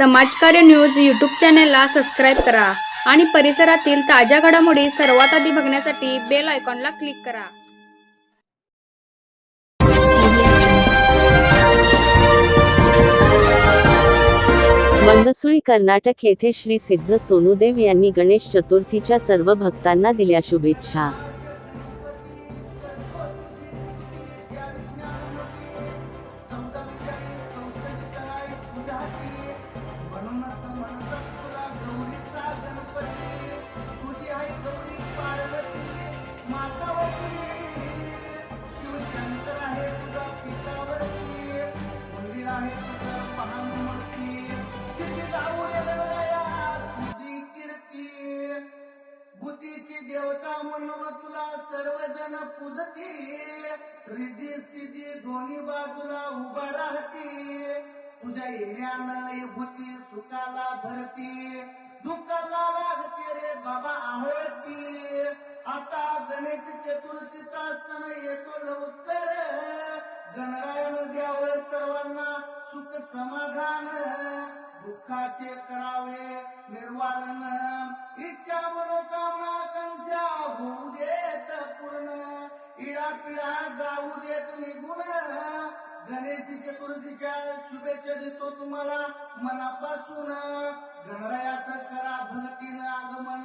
समाजकार्य news YouTube चॅनेलला subscribe करा आणि परिसरातील ताज्या घडामोडी सर्वात आधी बघण्यासाठी बेल आयकॉनला क्लिक करा. मंगसुळी कर्नाटक येथे श्री सिद्ध सोनुदेव यांनी गणेश चतुर्थीच्या सर्व भक्तांना दिल्या शुभेच्छा. बुद्धीची देवता म्हणून तुला सर्वजण पूजती रिद्धी सिद्धी दोन्ही बाजूला उभा राहती तुझ्या येण्यानं भूती सुखाला भरती दुःखाला लागते रे बाबा आवडती आता गणेश चतुर्थीचा सण येतो लवकर. गणरायण द्याव सर्वांना सुख समाधान. दुःखाचे करावे निर्वारण इच्छा मनोका पिढा जाऊ देत निघून गणेश चतुर्थीच्या शुभेच्छा देतो तुम्हाला मनापासून. गणरायाचं करा भक्तीनं आगमन.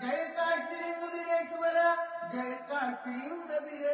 जय का श्री वीरेश्वर जय का श्री वीर